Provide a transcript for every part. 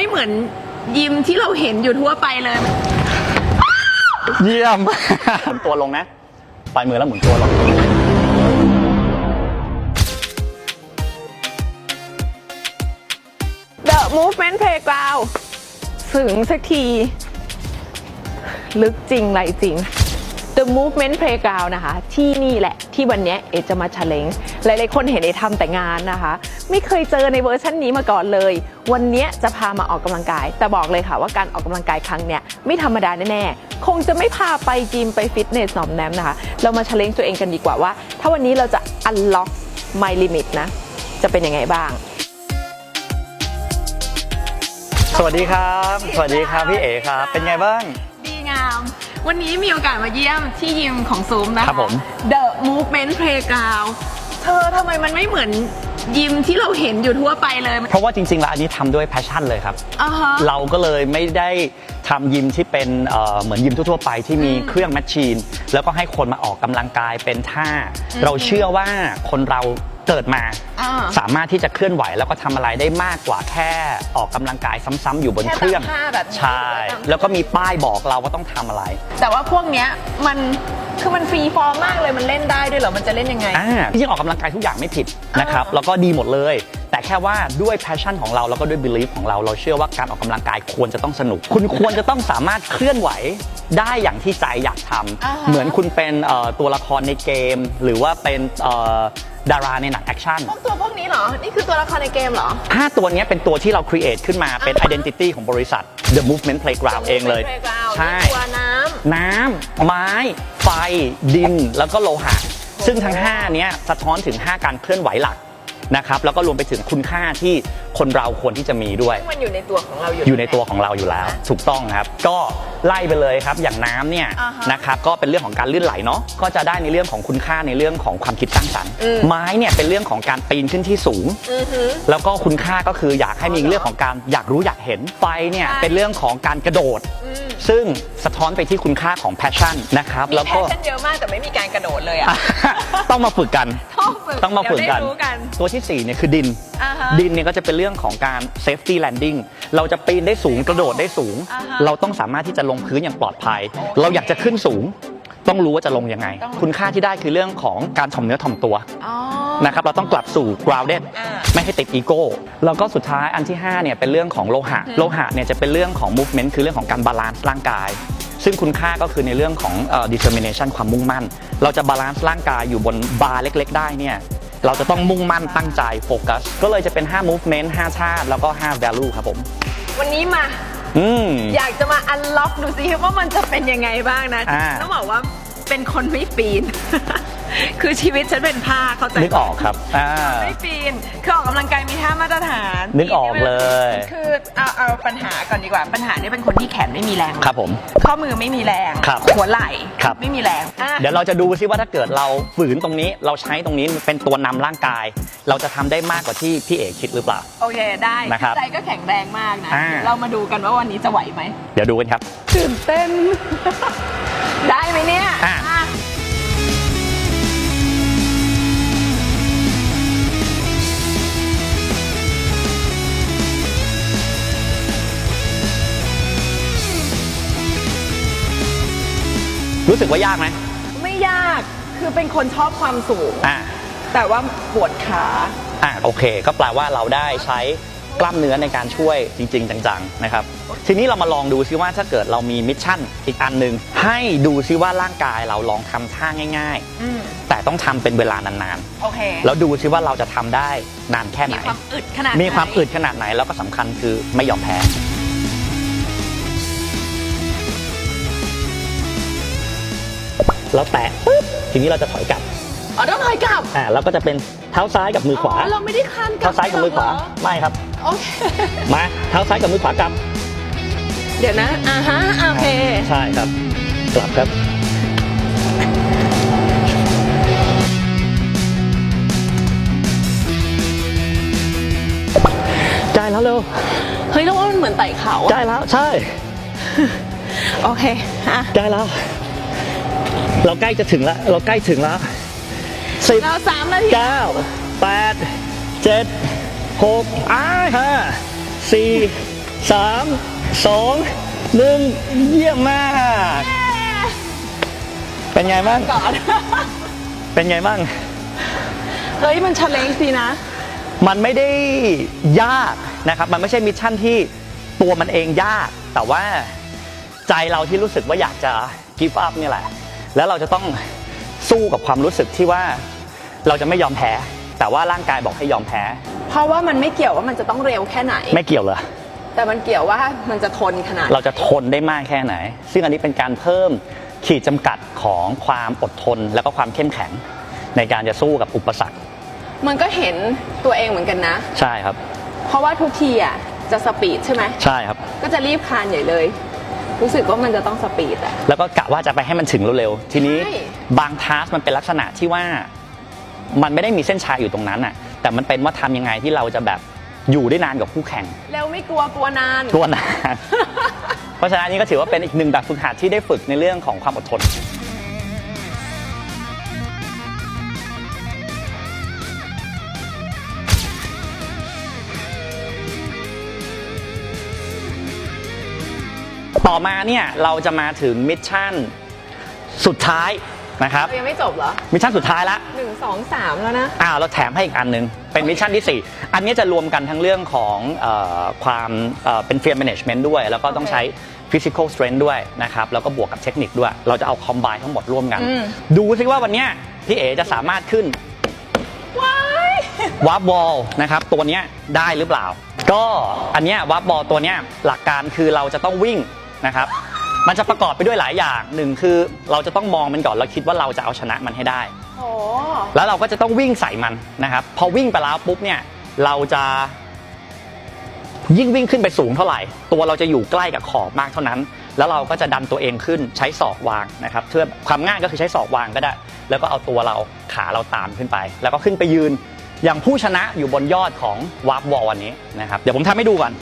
ไม่เหมือนยิมที่เราเห็นอยู่ทั่วไปเลย เยี่ยม หมุนตัวลงนะปล่อยมือแล้วหมุนตัวลง The Movement Playground ถึงสักที ลึกจริงไรจริง The Movement Playground นะคะ ที่นี่แหละที่วันเนี้ยเอจะมา challenge หลายๆคนเห็นเอทำแต่งานนะคะ ไม่เคยเจอในเวอร์ชันนี้มาก่อนเลย วันเนี้ยจะพามาออกกำลังกาย แต่บอกเลยค่ะว่าการออกกำลังกายครั้งเนี้ยไม่ธรรมดาแน่ๆ คงจะไม่พาไปจิมไปฟิตเนสหนอมแนมนะคะ เรามา challenge ตัวเองกันดีกว่าว่า ถ้าวันนี้เราจะ unlock my limit นะ จะเป็นยังไงบ้างสวัสดีครับ สวัสดีครับพี่เอ๋ครับ เป็นไงบ้าง ดีงาม วันนี้มีโอกาสมาเยี่ยมที่ยิมของซูมนะคะ ครับผม The Movement Playground เธอทำไมมันไม่เหมือนยิมที่เราเห็นอยู่ทั่วไปเลยเพราะว่าจริงๆแล้วอันนี้ทำด้วยแพชชั่นเลยครับ อ่าฮะ เราก็เลยไม่ได้ทำยิมที่เป็นเอ่อเหมือนยิมทั่วๆไปที่มีอืมเครื่องแมชชีน แล้วก็ให้คนมาออกกำลังกายเป็นท่า เราเชื่อว่าคนเรา เกิดมาอ่าสามารถที่จะเคลื่อนไหวแล้วก็ทำอะไรได้มากกว่าแค่ออกกำลังกายซ้ำๆอยู่บนแค่เครื่องตามท่าแบบนี้ใช่หรือว่าตาม แล้วก็มีป้ายบอกเราว่าต้องทำอะไร แต่ว่าพวกเนี้ยมันคือมันฟรีฟอร์มมากเลยมันเล่นได้ด้วยเหรอมันจะเล่นยังไง อ่าจริงๆออกกำลังกายทุกอย่างไม่ผิดนะครับอ่าแล้วก็ดีหมดเลย แต่แค่ว่าด้วย passion ของเราแล้วก็ด้วย belief ของเรา เราเชื่อว่าการออกกำลังกายควรจะต้องสนุก คุณควรจะต้องสามารถเคลื่อนไหวได้อย่างที่ใจอยากทำอ่าฮะเหมือนคุณเป็นเอ่อตัวละครในเกม หรือว่าเป็นเอ่อ ดาราในหนังแอคชั่นพวกตัวพวกนี้เหรอ นี่คือตัวละครในเกมเหรอห้าตัวเนี้ยเป็นตัวที่เรา create ขึ้นมาเป็นอ่าฮะ identity ของบริษัท The Movement Playground เองเลย Playground ใช่ มีตัวน้ำ น้ำ ไม้ ไฟ ดิน แล้วก็โลหะ ซึ่งทั้ง 5 เนี้ยสะท้อนถึง 5 การเคลื่อนไหวหลัก นะครับแล้วก็รวมไปถึงคุณค่าที่คนเราควรที่จะมีด้วย มันอยู่ในตัวของเราอยู่อยู่ในตัวของเราอยู่แล้ว ถูกต้องครับ ก็ไล่ไปเลยครับอย่างน้ำเนี่ยอ่าฮะนะครับก็เป็นเรื่องของการลื่นไหลเนาะก็จะได้ในเรื่องของคุณค่าในเรื่องของความคิดสร้างสรรค์ อืม ไม้เนี่ยเป็นเรื่องของการปีนขึ้นที่สูง อือหือ แล้วก็คุณค่าก็คืออยากให้มีเรื่องของการอยากรู้อยากเห็นไฟเนี่ยใช่เป็นเรื่องของการกระโดดอืม ซึ่งสะท้อนไปที่คุณค่าของแพชชั่นนะครับมีแล้วแพก็ชชั่นเยอะมากแต่ไม่มีการกระโดดเลยอะ ต้องมาฝึกกัน ต้องฝึกต้องมาฝึกกัน เดี๋ยวได้รู้กันตัวที่4เนี่ยคือดิน อ่าฮะดินเนี่ยก็จะเป็นเรื่องของการ safety landing เราจะปีนได้สูงกระโดดได้สูง อ่าฮะเราต้องสามารถที่จะลงพื้นอย่างปลอดภัย เราอยากจะขึ้นสูง ต้องรู้ว่าจะลงยังไง ต้องรู้ คุณค่าที่ได้คือเรื่องของการถ่อมเนื้อถ่อมตัว อ๋อ นะครับเราต้องกลับสู่ grounded อ่าไม่ให้ติดอีโก้แล้วก็สุดท้ายอันที่5เนี่ยเป็นเรื่องของโลหะ โลหะเนี่ยจะเป็นเรื่องของ movement คือเรื่องของการบาลานซ์ร่างกาย ซึ่งคุณค่าก็คือในเรื่องของเอ่อ determination ความมุ่งมั่น เราจะบาลานซ์ร่างกายอยู่บนบาร์เล็ก ๆ ได้เนี่ยเราจะต้องมุ่งมั่นตั้งใจโฟกัส ก็เลยจะเป็น 5 movement 5ชาติ แล้วก็ 5 value ครับผม วันนี้มา อืมอยากจะมาอันล็อกดูซิว่ามันจะเป็นยังไงบ้างนะอ่าต้องบอกว่า เป็นคนไม่ปีน คือชีวิตฉันเป็นผ้าเข้าใจนึกออกครับอ่า ไม่ปีนคือออกกำลังกายมีท่ามาตรฐานนึกออกเลย คือเอาเอาปัญหาก่อนดีกว่าปัญหาเนี่ยเป็นคนที่แขนไม่มีแรงครับผม ข้อมือไม่มีแรงครับหัวไหล่ครับ ไม่มีแรงอะ เดี๋ยวเราจะดูซิว่าถ้าเกิดเราฝืนตรงนี้เราใช้ตรงนี้เป็นตัวนำร่างกาย เราจะทำได้มากกว่าที่พี่เอกคิดหรือเปล่า โอเคได้นะครับใจก็แข็งแรงมากนะ อ่าเดี๋ยวเรามาดูกันว่าวันนี้จะไหวไหมเดี๋ยวดูกันครับ ตื่นเต้น ได้ไหมเนี่ยอะ อะรู้สึกว่ายากไหมไม่ยากคือเป็นคนชอบความสูง อ่า แต่ว่าปวดขา อ่าโอเค ก็แปลว่าเราได้ใช้ กล้ามเนื้อในการช่วยจริง ๆ จังๆนะครับทีนี้เรามาลองดูซิว่าถ้าเกิดเรามีมิชชั่นอีกอันหนึ่งให้ดูซิว่าร่างกายเราลองทำท่าง่าย อืมๆ แต่ต้องทำเป็นเวลานานโอเคๆแล้วดูซิว่าเราจะทำได้นานแค่ไหมีน ความอึดขนาดมีความไหน อึดขนาดไหนแล้วก็สำคัญคือไม่ยอมแพ้เราแตะปุ๊บทีนี้เราจะถอยกลับอ๋อต้องถอยกลับอ่าแล้วก็จะเป็นเท้าซ้ายกับมือขวา อ๋อเราไม่ได้คันกลัเท้าซ้ายกับมือขวา เหรไม่ครับ โอเค มาเท้าซ้ายกับมือขวากลับเดี๋ยวนะ อ่าฮะ โอเคใช่ครับ กลับครับใจแล้วเร็ว เฮ้ยแล้วว่ามันเหมือนไต่เขาใจอะแล้วใช่ โอเค อะใจแล้ว เราใกล้จะถึงแล้ว เราใกล้ถึงแล้วสิบเราสามนาทีเก้าแปดเจ็ด หกห้าสี่สามสองหนึ่งเยี่ยมมาก เป็นไงบ้าง ก่อน เป็นไงบ้าง เฮ้ย มันชาเลนจ์ดีนะ มันไม่ได้ยากนะครับ มันไม่ใช่มิชชั่นที่ตัวมันเองยาก แต่ว่าใจเราที่รู้สึกว่าอยากจะกิฟต์อัพนี่ยแหละ แล้วเราจะต้องสู้กับความรู้สึกที่ว่าเราจะไม่ยอมแพ้ แต่ว่าร่างกายบอกให้ยอมแพ้ เพราะว่ามันไม่เกี่ยวว่ามันจะต้องเร็วแค่ไหน ไม่เกี่ยวเลยแต่มันเกี่ยวว่ามันจะทนขนาดไหน เราจะทนได้มากแค่ไหน ซึ่งอันนี้เป็นการเพิ่มขีดจำกัดของความอดทนแล้วก็ความเข้มแข็ง ในการจะสู้กับอุปสรรค มันก็เห็นตัวเองเหมือนกันนะ ใช่ครับ เพราะว่าทุกทีอะจะสปีดใช่ไหม ใช่ครับ ก็จะรีบคลานใหญ่เลย รู้สึกว่ามันจะต้องสปีดอะ แล้วก็กะว่าจะไปให้มันถึงเร็วๆ ทีนี้ใช่ บางทาสมันเป็นลักษณะที่ว่า มันไม่ได้มีเส้นชัยอยู่ตรงนั้นน่ะ แต่มันเป็นว่าทำยังไงที่เราจะแบบอยู่ได้นานกับคู่แข่ง เร็วไม่กลัวกลัวนานตัวนาน เพราะฉะนั้นอันนี้ก็ถือว่าเป็นอีกหนึ่งแบบฝึกหัดที่ได้ฝึกในเรื่องของความอดทน ต่อมาเนี่ยเราจะมาถึงมิชชั่น สุดท้าย นะครับเรายังไม่จบเหรอ มิชชั่นสุดท้ายละ หนึ่งสองสามแล้วนะอ้าวเราแถมให้อีกอันหนึ่งเป็นมิชชั่นที่ 4 อันนี้จะรวมกันทั้งเรื่องของเออความเอ่อเป็น fear management ด้วย แล้วก็ต้องใช้ physical strength ด้วยนะครับ แล้วก็บวกกับเทคนิคด้วย เราจะเอา combine ทั้งหมดร่วมกัน อืม ดูสิว่าวันเนี้ยพี่เอ๋จะสามารถขึ้น ว้ายวาร์ปบอลนะครับตัวเนี้ยได้หรือเปล่า ก็อันเนี้ยวาร์ปบอลตัวเนี้ยหลักการคือเราจะต้องวิ่งนะครับ มันจะประกอบไปด้วยหลายอย่างหนึ่งคือเราจะต้องมองมันก่อนแล้วคิดว่าเราจะเอาชนะมันให้ได้ โอ้แล้วเราก็จะต้องวิ่งใส่มันนะครับ พอวิ่งไปแล้วปุ๊บเนี่ยเราจะยิ่งวิ่งขึ้นไปสูงเท่าไหร่ ตัวเราจะอยู่ใกล้กับขอบมากเท่านั้น แล้วเราก็จะดันตัวเองขึ้นใช้ศอกวางนะครับเพื่อความง่ายก็คือใช้ศอกวางก็ได้ แล้วก็เอาตัวเราขาเราตามขึ้นไป แล้วก็ขึ้นไปยืนอย่างผู้ชนะอยู่บนยอดของวาร์ปวอลวันนี้นะครับเดี๋ยวผมทำให้ดูก่อน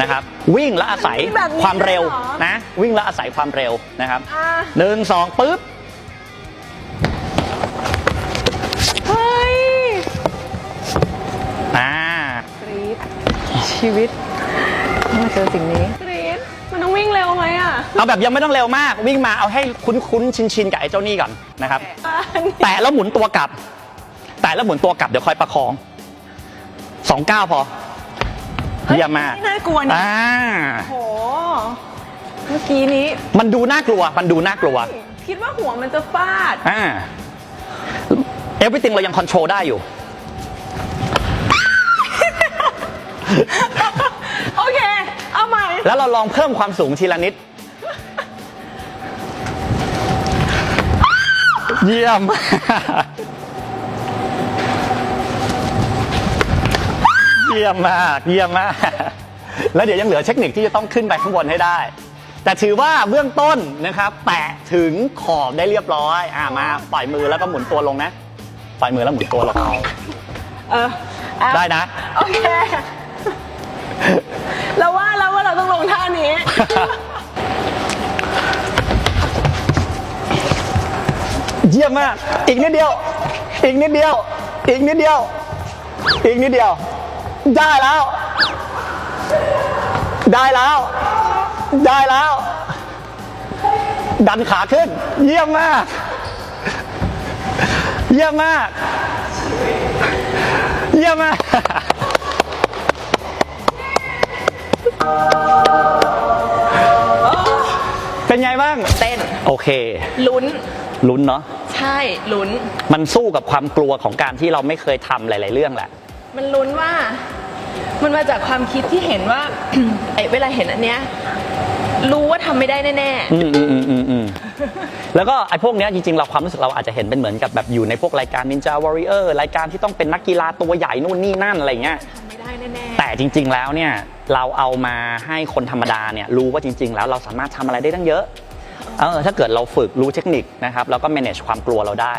นะครับวิ่งและอาศัยความเร็วนะวิ่งและอาศัยความเร็วนะครับอะหนึ่งสองปุ๊บเฮ้ยอ่ากรี๊ดชีวิตมาเจอสิ่งนี้กรี๊ดมันต้องวิ่งเร็วไหมอะเอาแบบยังไม่ต้องเร็วมากวิ่งมาเอาให้คุ้นๆชินๆกับไอ้เจ้านี่ก่อนนะครับอันนี้แตะแล้วหมุนตัวกลับ แตะแล้วหมุนตัวกลับ เดี๋ยวคอยประคองสองก้าวพอ เยี่ยมมากน่ากลัวนี่อ่าโห เมื่อกี้นี้ มันดูน่ากลัว มันดูน่ากลัว คิดว่าหัวมันจะฟาด อ่าเอฟ r y t ิ i n g เรายังคอนโทรลได้อยู่ โอเค เอาใหม่ แล้วเราลองเพิ่มความสูงทีละนิด เยี่ยม เยี่ยมมาก เยี่ยมมาก แล้วเดี๋ยวยังเหลือเทคนิคที่จะต้องขึ้นไปข้างบนให้ได้ แต่ถือว่าเบื้องต้นนะครับแตะถึงขอบได้เรียบร้อยอ่ามาปล่อยมือแล้วก็หมุนตัวลงนะ ปล่อยมือแล้วหมุนตัวลงเออเอาได้นะ โอเคเราว่าแล้วว่าเราต้องลงท่านี้ เยี่ยมมาก อีกนิดเดียว อีกนิดเดียว อีกนิดเดียว อีกนิดเดียว ได้แล้ว ได้แล้ว ได้แล้ว ดันขาขึ้น เยี่ยมมาก เยี่ยมมาก เยี่ยมมากเป็นไงบ้าง เต้น โอเค ลุ้น ลุ้นเนาะ ใช่ ลุ้น มันสู้กับความกลัวของการที่เราไม่เคยทำหลาย ๆ เรื่องแหละ มันลุ้นว่ามันมาจากความคิดที่เห็นว่า ไอ้เวลาเห็นอันเนี้ยรู้ว่าทำไม่ได้แน่อืมอืมอืมอืมอืมแล้วก็ไอ้พวกเนี้ยจริงๆ เราความรู้สึกเราอาจจะเห็นเป็นเหมือนกับแบบอยู่ในพวกรายการ Ninja Warrior รายการที่ต้องเป็นนักกีฬาตัวใหญ่นู่นนี่นั่นอะไรเงี้ย ๆทำไม่ได้แน่แต่จริง ๆ แล้วเนี่ยเราเอามาให้คนธรรมดาเนี่ยรู้ว่าจริง ๆ แล้วเราสามารถทำอะไรได้ตั้งเยอะ เออถ้าเกิดเราฝึกรู้เทคนิคนะครับแล้วก็ manage ความกลัวเราได้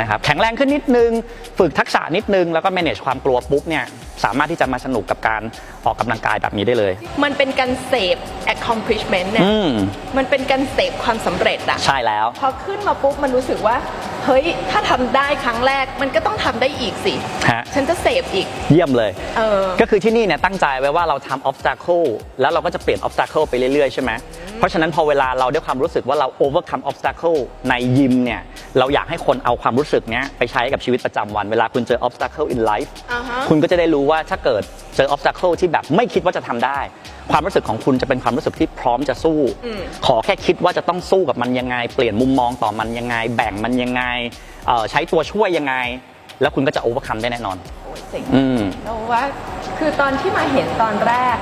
นะครับแข็งแรงขึ้นนิดนึง ฝึกทักษะนิดนึงแล้วก็ manage ความกลัวปุ๊บเนี่ยสามารถที่จะมาสนุกกับการออกกำลังกายแบบนี้ได้เลย มันเป็นการเสพ accomplishment เนี่ย อืม มันเป็นการเสพความสำเร็จอะใช่แล้ว พอขึ้นมาปุ๊บมันรู้สึกว่า เฮ้ย ถ้าทำได้ครั้งแรกมันก็ต้องทำได้อีกสิ ฮะ ฉันจะเสพอีก เยี่ยมเลย เออ ก็คือที่นี่เนี่ยตั้งใจไว้ว่าเราทำ obstacle แล้วเราก็จะเปลี่ยน obstacle ไปเรื่อยๆ ใช่ไหมเพราะฉะนั้นพอเวลาเราด้วยความรู้สึกว่าเรา overcome obstacle ในยิมเนี่ย เราอยากให้คนเอาความรู้สึกเนี้ยไปใช้กับชีวิตประจำวัน เวลาคุณเจอ obstacle in life อ่าฮะ คุณก็จะได้รู้ว่าถ้าเกิดเจอ obstacle ที่แบบไม่คิดว่าจะทำได้ ความรู้สึกของคุณจะเป็นความรู้สึกที่พร้อมจะสู้ ขอแค่คิดว่าจะต้องสู้กับมันยังไง เปลี่ยนมุมมองต่อมันยังไง แบ่งมันยังไงเอ่อใช้ตัวช่วยยังไง แล้วคุณก็จะ overcome ได้แน่นอนโอ้ยเจ๋งอืมเราว่าคือตอนที่มาเห็นตอนแรก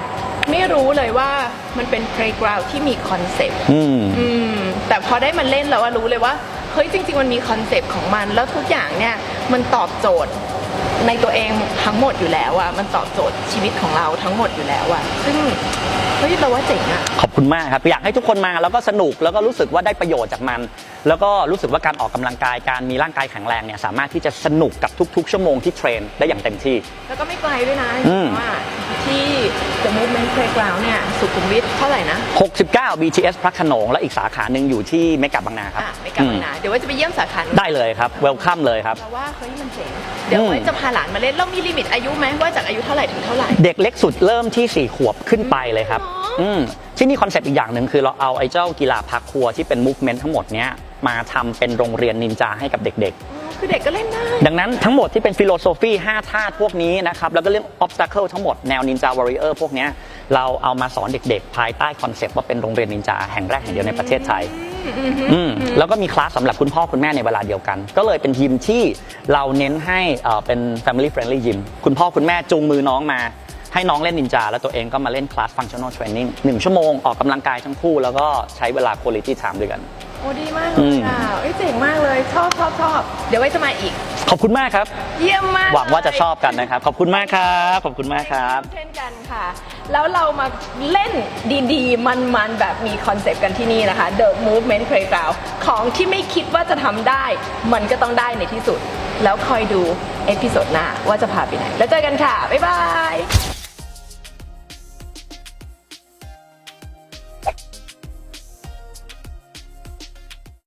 ไม่รู้เลยว่ามันเป็น playground ที่มีคอนเซปต์อืมอืมแต่พอได้มาเล่นแล้วว่ารู้เลยว่าเฮ้ยจริง ๆ มันมีคอนเซปต์ของมัน แล้วทุกอย่างเนี่ยมันตอบโจทย์ ในตัวเองทั้งหมดอยู่แล้วอะมันตอบโจทย์ชีวิตของเราทั้งหมดอยู่แล้วอะซึ่งเฮ้ยเราว่าเจ๋งอะขอบคุณมากครับ อยากให้ทุกคนมาแล้วก็สนุกแล้วก็รู้สึกว่าได้ประโยชน์จากมัน แล้วก็รู้สึกว่าการออกกำลังกายการมีร่างกายแข็งแรงเนี่ยสามารถที่จะสนุกกับทุก ๆ ชั่วโมงที่เทรนได้อย่างเต็มที่ แล้วก็ไม่ไกลด้วยนะอืมว่าที่ The Movement Playground เนี่ยสุขุมวิทเท่าไหร่นะ 69 BTS พระโขนงและอีกสาขาหนึ่งอยู่ที่เมกะบางนาครับอะไม่กลับอืมามนะเดี๋ยวว่าจะไปเยี่ยมสาขานู้นได้เลยครับเวลคัมเลยครับ เราว่าเฮ้ยมันเจ๋งเดี๋ยวอืมไว้จะพาหลานมาเล่นเรามีลิมิตอายุไหมว่าจากอายุเท่าไหร่ถึงเท่าไหร่ เด็กเล็กสุดเริ่มที่ 4 ขวบขึ้นไปเลยครับอ๋ออือืมที่นี่คอนเซปต์อีกอย่างหนึ่งคือเราเอาไอ้เจ้ากีฬาพาครัวร์ที่เป็นมูฟเมนต์ทั้งหมดเนี้ยมาทำเป็นโรงเรียนนินจาให้กับเด็กๆอ๋อ คือเด็กก็เล่นได้ ดังนั้นทั้งหมดที่เป็นฟิโลโซฟี5ธาตุพวกนี้นะครับ แล้วก็เรื่อง obstacle ทั้งหมดแนวนินจาวอริเออร์พวกเนี้ยเราเอามาสอนเด็กๆ ภายใต้คอนเซปต์ว่าเป็นโรงเรียนนินจาแห่งแรกแห่งเดียวในประเทศไทยอืมแล้วก็มีคลาสสำหรับคุณพ่อคุณแม่ในเวลาเดียวกัน ก็เลยเป็นยิมที่เราเน้นให้เอ่อเป็น family friendly ยิมคุณพ่อคุณแม่จูงมือน้องมาให้น้องเล่นนินจา แล้วตัวเองก็มาเล่นคลาส functional training หนึ่งชั่วโมงออกกำลังกายทั้งคู่ แล้วก็ใช้เวลา quality time ด้วยกัน โอ้ดีมากเลยอะเอ้ยเจ๋งมากเลยชอบชอบชอบเดี๋ยวไว้จะมาอีก ขอบคุณมากครับ เยี่ยมมากหวังว่าจะชอบกันนะครับ ขอบคุณมากครับ ขอบคุณมากครับ เช่นกันค่ะ แล้วเรามาเล่นดีๆ มันๆ แบบมีคอนเซปต์กันที่นี่นะคะ The Movement Playground ของที่ไม่คิดว่าจะทำได้ มันก็ต้องได้ในที่สุด แล้วคอยดูเอพิโซดหน้าว่าจะพาไปไหน แล้วเจอกันค่ะ บ๊ายบาย